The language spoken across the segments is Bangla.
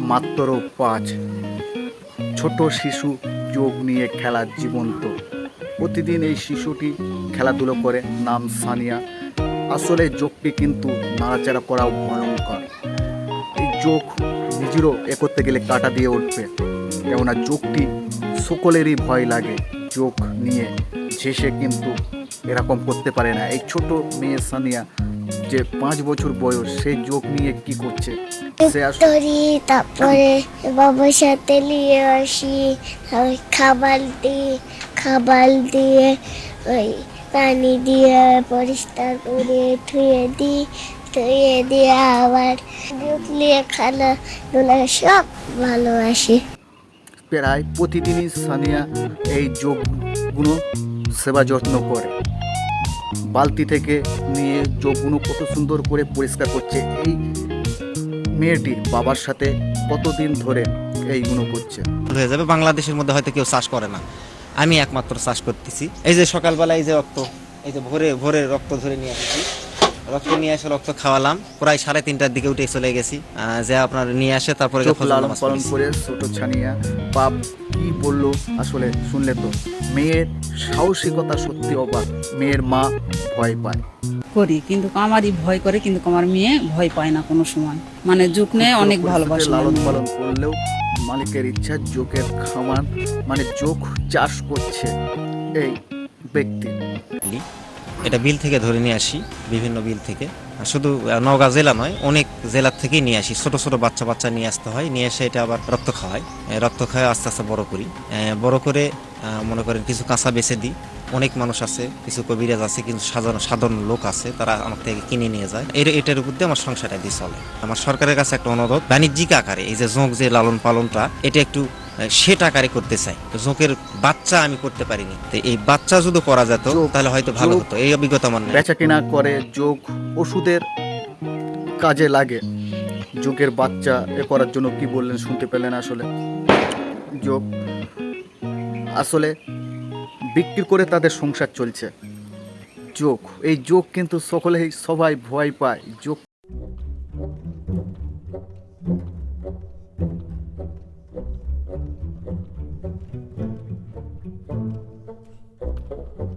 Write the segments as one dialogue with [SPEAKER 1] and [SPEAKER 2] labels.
[SPEAKER 1] মাত্র পাঁচ। ছোট শিশু যোগ নিয়ে খেলা জীবন্ত। প্রতিদিন এই শিশুটি খেলাধুলো করে, নাম সানিয়া। আসলে যোগটি কিন্তু নাড়াচাড়া করাও ভয়ঙ্কর। এই যোগ নিজেরও এ করতে গেলে কাটা দিয়ে উঠবে। কেননা যোগটি সকলেরই ভয় লাগে। যোগ নিয়ে শেষে কিন্তু এরকম করতে পারে না। এই ছোট মেয়ে সানিয়া যে পাঁচ বছর বয়স সেই যোগ নিয়ে কি করছে? সে
[SPEAKER 2] তারপরে বাবার সাথে নিয়ে আসি খাবার দিই খাবার দিয়ে ওই পানি দিয়ে পরিষ্কার করে ধুয়ে দিই ধুয়ে দিয়ে আবার দুধ নিয়ে খানা ধুলা সব ভালোবাসি
[SPEAKER 1] প্রায় প্রতিদিনই সানিয়া এই যোগগুলো সেবা যত্ন করে। বালতি থেকে নিয়ে যোগগুলো কত সুন্দর করে পরিষ্কার করছে এই মেয়েটি বাবার সাথে কতদিন ধরে এইগুলো করছে?
[SPEAKER 3] হয়ে যাবে বাংলাদেশের মধ্যে হয়তো কেউ চাষ করে না। আমি একমাত্র চাষ করতেছি। এই যে সকালবেলা এই যে রক্ত এই যে ভোরে ভোরে রক্ত ধরে নিয়ে আসছি। রক্ত নিয়ে এসে রক্ত খাওয়ালাম। প্রায় সাড়ে তিনটার দিকে উঠে চলে গেছি। যে আপনার নিয়ে আসে তারপরে
[SPEAKER 1] পালন করে ছোট ছানিয়া বাপ কি বলল? আসলে শুনলে তো। মেয়ের সাহসিকতা সত্যি অবাক। মেয়ের মা ভয় পায়।
[SPEAKER 4] করি কিন্তু আমারই ভয় করে কিন্তু আমার মেয়ে ভয় পায় না কোনো সময়। মানে যুগ নেয় অনেক ভালোবাসে
[SPEAKER 1] লালন পালন করলেও মালিকের ইচ্ছা যোগের খামান মানে যোগ চাষ করছে এই ব্যক্তি।
[SPEAKER 3] এটা বিল থেকে ধরে নিয়ে আসি বিভিন্ন বিল থেকে। শুধু নওগাঁ জেলা নয়, অনেক জেলার থেকেই নিয়ে আসি। ছোট ছোট বাচ্চা বাচ্চা নিয়ে আসতে হয়, নিয়ে এসে এটা আবার রক্ত খাওয়াই। রক্ত খাওয়াই, আস্তে আস্তে বড় করি। বড় করে মনে করেন কিছু কাঁচা বেছে দিই। অনেক মানুষ আছে, কিছু কবিরাজ আছে, কিন্তু সাধারণ সাধারণ লোক আছে, তারা আমার থেকে কিনে নিয়ে যায়। এর, এটার উপর দিয়ে আমার সংসারটা দিয়ে চলে। আমার সরকারের কাছে একটা অনুরোধ, বাণিজ্যিক আকারে এই যে জোঁক যে লালন পালনটা এটা একটু আহ, টাকারে করতে চাই জোঁকের বাচ্চা আমি করতে পারিনি। তো এই বাচ্চা যদি করা যেত তাহলে হয়তো ভালো হতো। এই অভিজ্ঞতা আমার
[SPEAKER 1] বেচা কিনা করে যোগ ওষুধের কাজে লাগে। যোগের বাচ্চা এ করার জন্য কি বললেন শুনতে পেলেন আসলে? যোগ আসলে বিক্রি করে তাদের সংসার চলছে। যোগ এই যোগ কিন্তু সকলেই সবাই ভয় পায়। যোগ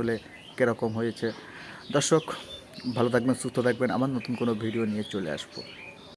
[SPEAKER 1] আসলে কীরকম হয়েছে। দর্শক, ভালো থাকবেন, সুস্থ থাকবেন। আমার নতুন কোনো ভিডিও নিয়ে চলে আসব।